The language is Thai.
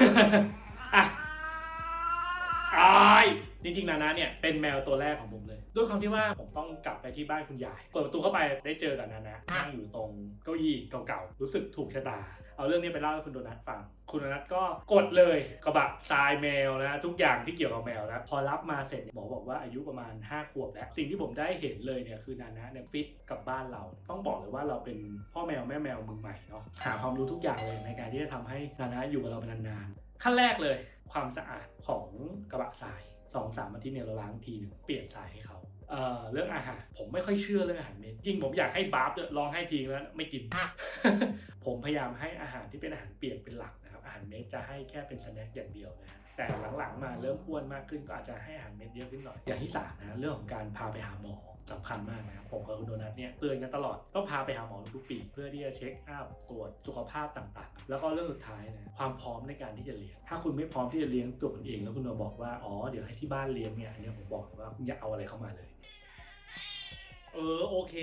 ah. จริงๆนานะเนี่ยเป็นแมวตัวแรกของผมเลย ด้วยความที่ว่าผมต้องกลับไปที่บ้านคุณยายเปิดประตูเข้าไปได้เจอกับนานะนั่งอยู่ตรงเก้าอี้เก่าๆรู้สึกถูกชะตา เอาเรื่องนี้ไปเล่าให้คุณโดนัทฟัง คุณโดนัทก็กดเลยกระบะทรายแมวนะทุกอย่างที่เกี่ยวกับแมวนะพอรับมาเสร็จหมอบอกว่าอายุประมาณ 5 ขวบแล้ว สิ่งที่ผมได้เห็นเลยเนี่ยคือนานะเนี่ยฟิตกับบ้านเรา ต้องบอกเลยว่าเราเป็นพ่อแมวแม่แมวมือใหม่เนาะหาความรู้ทุกอย่างเลยในการที่จะทำให้นานะอยู่กับเราเป็นนานๆขั้นแรกเลยความสะอาดของกระบะทราย สองสามอาทิตย์เนี่ยเราล้างทีหนึงเปลี่ยนทรายให้เขาเอ่อเรื่องอาหารผมไม่ค่อยเชื่อเรื่องอาหารเม็ดจริงผมอยากให้บาร์ฟเนี่ยลองให้ทีแล้วไม่กิน ผมพยายามให้อาหารที่เป็นอาหารเปียกเป็นหลักนะครับ อาหารเม็ดจะให้แค่เป็นสแน็คอย่างเดียวนะฮะแต่หลังๆมาเริ่มอ้วนมากขึ้นก็อาจจะให้อาหารเม็ดเยอะขึ้นหน่อยอย่างที่สามนะเรื่องของการพาไปหาหมอสำคัญมากนะครับผมกับคุณโดนัทเนี่ยเตือนกันตลอดต้องพาไปหาหมอทุกปี เพื่อที่จะเช็คอัพตรวจสุขภาพต่างๆ แล้วก็เรื่องสุดท้ายนะความพร้อมในการที่จะเลี้ยงถ้าคุณไม่พร้อมที่จะเลี้ยงตัวคุณเอง แล้วคุณมาบอกว่าอ๋อเดี๋ยวให้ที่บ้านเลี้ยงเนี่ยอันเนี้ยผมบอกเลยว่าคุณอย่าเอาอะไรเข้ามาเลย เออโอเค